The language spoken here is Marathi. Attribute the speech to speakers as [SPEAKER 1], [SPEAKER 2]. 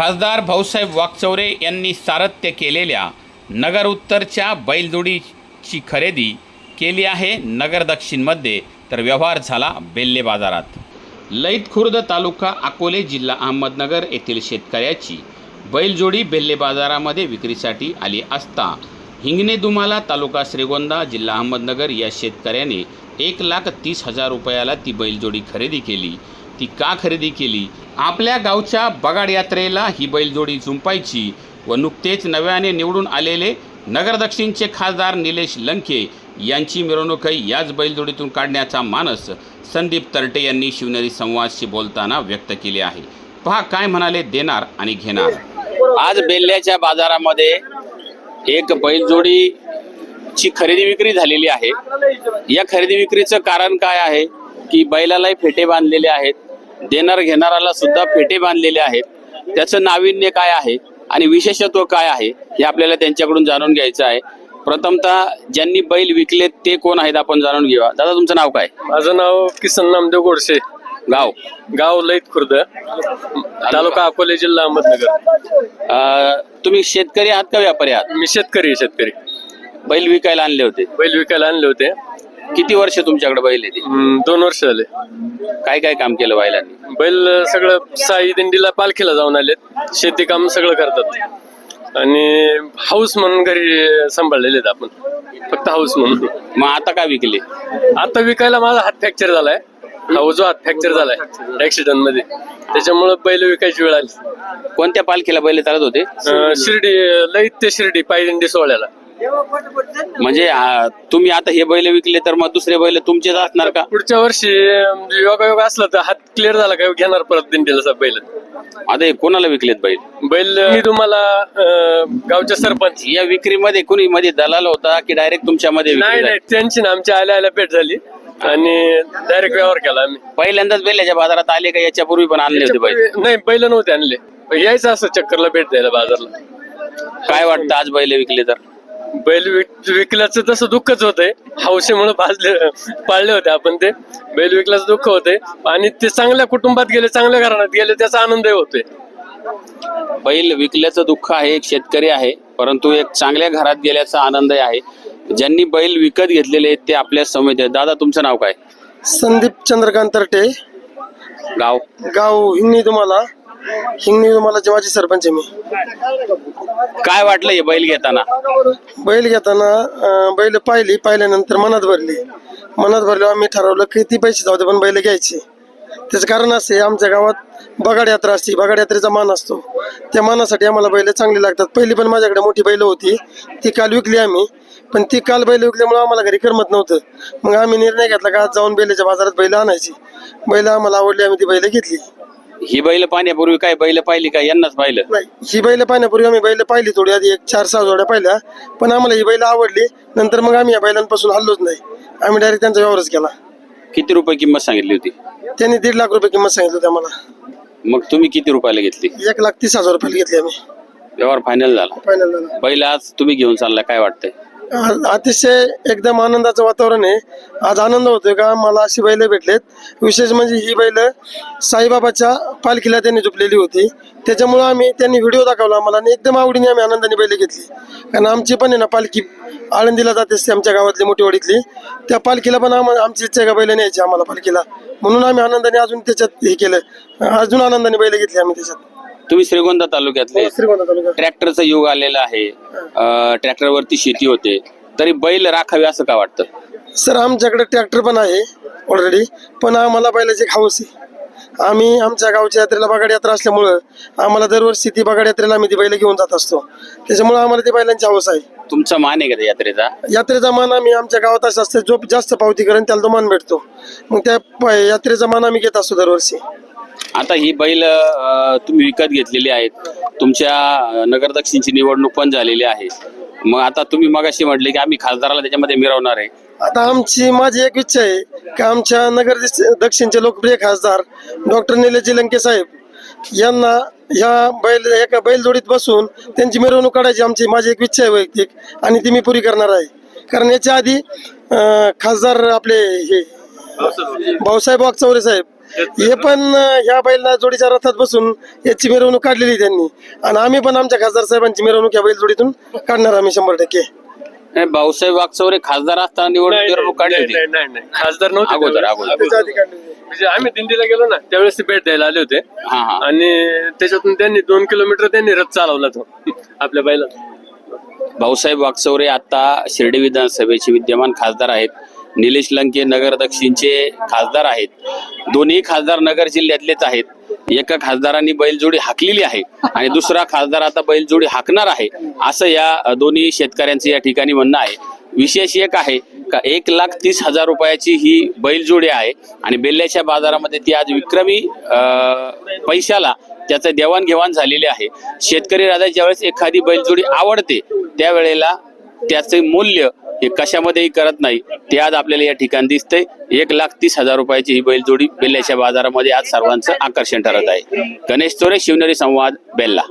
[SPEAKER 1] खासदार भाऊसाहेब वाकचौरे यांनी सारथ्य केलेल्या नगर उत्तरच्या बैलजोडीची खरेदी केली आहे नगर दक्षिणमध्ये. तर व्यवहार झाला बेल्ले बाजारात. लईत खुर्द तालुका अकोले जिल्हा अहमदनगर येथील शेतकऱ्याची बैलजोडी बेल्ले बाजारामध्ये विक्रीसाठी आली असता हिंगणे दुमाला तालुका श्रीगोंदा जिल्हा अहमदनगर या शेतकऱ्याने एक लाख तीस हजार रुपयाला ती बैलजोडी खरेदी केली. ती का खरेदी केली? आपल्या गावच्या बगाड यात्रेला ही बैलजोडी झुंपायची व नुकतेच नव्याने निवडून आलेले नगर दक्षिणचे खासदार निलेश लंके यांची मिरवणूकही याच बैलजोडीतून काढण्याचा मानस संदीप तरटे यांनी शिवनेरी संवादशी बोलताना व्यक्त केले आहे. पहा काय म्हणाले देणार आणि घेणार. आज बेल्ल्याच्या बाजारामध्ये एक बैलजोडी ची खरेदी विक्री झालेली आहे. या खरेदी विक्रीचं कारण काय आहे? की बैलालाही फेटे बांधलेले आहेत. देणार घेणाराला सुद्धा फेटे बांधलेले आहेत. त्याचं नाविन्य काय आहे आणि विशेषत्व काय आहे हे आपल्याला त्यांच्याकडून जाणून घ्यायचं आहे. प्रथमतः ज्यांनी बैल विकलेत ते कोण आहेत आपण जाणून घेऊया. दादा तुमचं नाव काय?
[SPEAKER 2] माझं नाव किसन नामदेव गोडसे.
[SPEAKER 1] गाव?
[SPEAKER 2] गाव लईत खुर्द. तालुका अकोले जिल्हा अहमदनगर.
[SPEAKER 1] तुम्ही शेतकरी आहात का व्यापारी आहात?
[SPEAKER 2] मी शेतकरी आहे, शेतकरी.
[SPEAKER 1] बैल विकायला आणले होते.
[SPEAKER 2] बैल विकायला आणले होते.
[SPEAKER 1] किती वर्ष तुमच्याकडे बैल येते
[SPEAKER 2] हम्म, दोन वर्ष झाले.
[SPEAKER 1] काय काय काम केलं बैलांनी?
[SPEAKER 2] बैल सगळं साई दिंडीला पालखीला जाऊन आलेत. शेती काम सगळं करतात. आणि हाऊस म्हणून घरी सांभाळलेले आहेत आपण. फक्त हाऊस म्हणून.
[SPEAKER 1] मग आता का विकले?
[SPEAKER 2] आता विकायला माझा हात फ्रॅक्चर झालाय. हा उजवा हात फ्रॅक्चर झालाय ऍक्सिडेंटमध्ये. त्याच्यामुळे बैल विकायची वेळ आली.
[SPEAKER 1] कोणत्या पालखीला बैल चालत होते?
[SPEAKER 2] अं, शिर्डी लईत ते शिर्डी पायदिंडी सोहळ्याला.
[SPEAKER 1] म्हणजे आ, तुम्ही आता हे बैल विकले तर मग दुसरे बैल तुमचेच असणार का?
[SPEAKER 2] पुढच्या वर्षी म्हणजे योगा योगा असला तर हात क्लिअर झाला का? घेणार परत दिंडीला सब बैल.
[SPEAKER 1] आता हे कोणाला विकलेत बैल?
[SPEAKER 2] बैल मी तुम्हाला अं, गावच्या सरपंच.
[SPEAKER 1] या विक्रीमध्ये कुणी मध्ये दलाल होता की डायरेक्ट तुमच्यामध्ये विक्री
[SPEAKER 2] नाही
[SPEAKER 1] झाली?
[SPEAKER 2] नाही त्यांची ना आमच्या आल्या आल्या भेट झाली. आणि डायरेक्ट व्यवहार केला आम्ही.
[SPEAKER 1] पहिल्यांदाच बैलाच्या बाजारात आले का? याच्या पूर्वी पण आणले होते बैल.
[SPEAKER 2] नाही बैल नव्हते आणले. यायचं असं चक्करला भेट द्यायला बाजारला.
[SPEAKER 1] काय वाटतं आज बैल विकले तर?
[SPEAKER 2] बैल विक- विकल्याचं तसं दुःखच होतंय. हौसेमुळे भाजले पाळले होते आपण ते. बैल विकल्याचं दुःख होतंय. आणि ते चांगल्या कुटुंबात गेले चांगल्या घराण्यात गेले त्याचा आनंदही होतोय.
[SPEAKER 1] बैल विकल्याचं दुःख आहे एक शेतकरी आहे परंतु एक चांगल्या घरात गेल्याचा आनंद आहे. ज्यांनी बैल विकत घेतलेले आहेत ते आपल्यासमोर आहेत. दादा तुमचं नाव काय?
[SPEAKER 3] संदीप चंद्रकांत तरटे.
[SPEAKER 1] गाव.
[SPEAKER 3] गाव हिंगणी तुम्हाला. हिंगणी तुम्हाला जेव्हाची सरपंच आहे मी.
[SPEAKER 1] काय वाटलं हे बैल घेताना?
[SPEAKER 3] बैल घेताना अं, बैल पाहिली पाहिल्यानंतर मनात भरली. मनात भरल्यावर आम्ही ठरवलं किती पैसे जाऊ दे पण बैल घ्यायचे. त्याचं कारण असे आमच्या गावात बगाड यात्रा असते बगाड यात्रेचा मान असतो. त्या मानासाठी आम्हाला बैल चांगली लागतात. पहिली पण माझ्याकडे मोठी बैल होती. ती काल विकली आम्ही. पण ती काल बैल विकल्यामुळे आम्हाला घरी करमत नव्हतं. मग आम्ही निर्णय घेतला का आज जाऊन बैलाच्या बाजारात बैल आणायची. बैल आम्हाला आवडली आम्ही ती बैल घेतली.
[SPEAKER 1] ही बैल पाहण्यापूर्वी काय बैल पाहिली का? यांनाच पाहिलं.
[SPEAKER 3] नाही ही बैल पाहण्यापूर्वी आम्ही बैल पाहिली थोडी आधी एक चार सहा जोड्या पाहिल्या. पण आम्हाला ही बैल आवडली. नंतर मग आम्ही या बैलांपासून हल्लोच नाही. आम्ही डायरेक्ट त्यांचा व्यवहारच केला.
[SPEAKER 1] किती रुपये किंमत सांगितली होती?
[SPEAKER 3] त्यांनी दीड लाख रुपये किंमत सांगितली होती आम्हाला.
[SPEAKER 1] मग तुम्ही किती रुपयाला घेतली?
[SPEAKER 3] एक लाख तीस हजार रुपये घेतली आम्ही.
[SPEAKER 1] व्यवहार फायनल झाला.
[SPEAKER 3] फायनल झाला.
[SPEAKER 1] बैल आज तुम्ही घेऊन चालला काय वाटतंय?
[SPEAKER 3] अतिशय एकदम आनंदाचं वातावरण आहे. आज आनंद होतोय का? मला अशी बैल भेटलेत. विशेष म्हणजे ही बैल साईबाबाच्या पालखीला त्यांनी झुपलेली होती. त्याच्यामुळं आम्ही त्यांनी व्हिडिओ दाखवला. आम्हाला आणि एकदम आवडीने आम्ही आनंदाने बैल घेतली. कारण आमची पण आहे ना पालखी आळंदीला जाते असते आमच्या गावातली मोठीवाडीतली त्या पालखीला पण आम्हाला आमची इच्छा आहे का बैल न्यायची आम्हाला पालखीला. म्हणून आम्ही आनंदाने अजून त्याच्यात हे केलं. अजून आनंदाने बैल घेतली आम्ही त्याच्यात.
[SPEAKER 1] तुम्ही श्रीगोंदा तालुक्यातले
[SPEAKER 3] श्रीगोंदा तालुक्यात.
[SPEAKER 1] ट्रॅक्टरचं युग आलेलं आहे. अं, ट्रॅक्टरवरती शेती होते. तरी बैल राखावे असं का वाटतं?
[SPEAKER 3] सर आमच्याकडे ट्रॅक्टर पण आहे ऑलरेडी पण आम्हाला बैलाची हौस आहे. आम्ही आमच्या गावच्या यात्रेला बगाड यात्रा असल्यामुळं आम्हाला दरवर्षी ती बगाड यात्रेला आम्ही ती बैल घेऊन जात असतो. त्याच्यामुळे आम्हाला ती बैलांची हौस आहे.
[SPEAKER 1] तुमचा मान आहे का त्या यात्रेचा?
[SPEAKER 3] यात्रेचा मान आम्ही आमच्या गावात असं असतं जो जास्त पावती करेन त्याला तो मान भेटतो. मग त्या प- यात्रेचा मान आम्ही घेत असतो दरवर्षी.
[SPEAKER 1] आता ही बैल तुम्ही विकत घेतलेली आहेत. तुमच्या अं, नगर दक्षिणची निवडणूक पण झालेली आहे. मग आता तुम्ही मगाशी म्हटले की आम्ही खासदाराला त्याच्यामध्ये मिरवणार आहे.
[SPEAKER 3] आता आमची माझी एक इच्छा आहे की आमच्या नगर दक्षिणचे लोकप्रिय खासदार डॉक्टर निलेजी लंके साहेब यांना ह्या बैल एका बैलजोडीत बसून त्यांची मिरवणूक काढायची आमची माझी एक इच्छा आहे वैयक्तिक आणि ती मी पुरी करणार आहे. कारण याच्या आधी खासदार आपले हे भाऊसाहेब. वागचौरे साहेब हे पण ह्या बैलला जोडीच्या रथात बसून याची मिरवणूक काढलेली त्यांनी आणि आम्ही पण आमच्या खासदार साहेबांची मिरवणूक या बैल जोडीतून काढणार आम्ही शंभर टक्के
[SPEAKER 1] नाही, भाऊसाहेब वागचौरे खासदार असताना निवडणूक मिरवणूक काढली
[SPEAKER 2] नाही,
[SPEAKER 1] होती
[SPEAKER 2] नाही, नाही, नाही. खासदार नव्हते
[SPEAKER 1] अगोदर,
[SPEAKER 2] त्यावेळेस.
[SPEAKER 1] अगोदर.
[SPEAKER 3] त्याच्या आधी काढलेली.
[SPEAKER 2] म्हणजे आम्ही दिंडीला गेलो ना त्यावेळेस ते भेट द्यायला आले होते
[SPEAKER 1] हा हा
[SPEAKER 2] आणि त्याच्यातून त्यांनी दोन किलोमीटर त्यांनी रथ चालवला तो आपल्या बैला
[SPEAKER 1] भाऊसाहेब वागचौरे आता शिर्डी विधानसभेचे विद्यमान खासदार आहेत निलेश लंके नगर दक्षिणचे खासदार आहेत. दोन्ही खासदार नगर जिल्ह्यातलेच आहेत. एका खासदारांनी बैलजोडी हाकलेली आहे आणि दुसरा खासदार आता बैलजोडी हाकणार आहे असं या दोन्ही शेतकऱ्यांचं या ठिकाणी म्हणणं आहे. विशेष एक आहे का एक लाख तीस हजार रुपयाची ही बैलजोडी आहे आणि बेल्ल्याच्या बाजारामध्ये ती आज विक्रमी पैशाला त्याचं देवाणघेवाण झालेली आहे. शेतकरी राजा ज्यावेळेस एखादी बैलजोडी आवडते त्यावेळेला त्याचे मूल्य हे कशामध्येही करत नाही. ते आज आपल्याला या ठिकाणी दिसते. एक लाख तीस हजार रुपयाची ही बैलजोडी बेल्ल्याच्या बाजारामध्ये आज सर्वांचं आकर्षण ठरत आहे. गणेश चोरे शिवनेरी संवाद बेल्ला.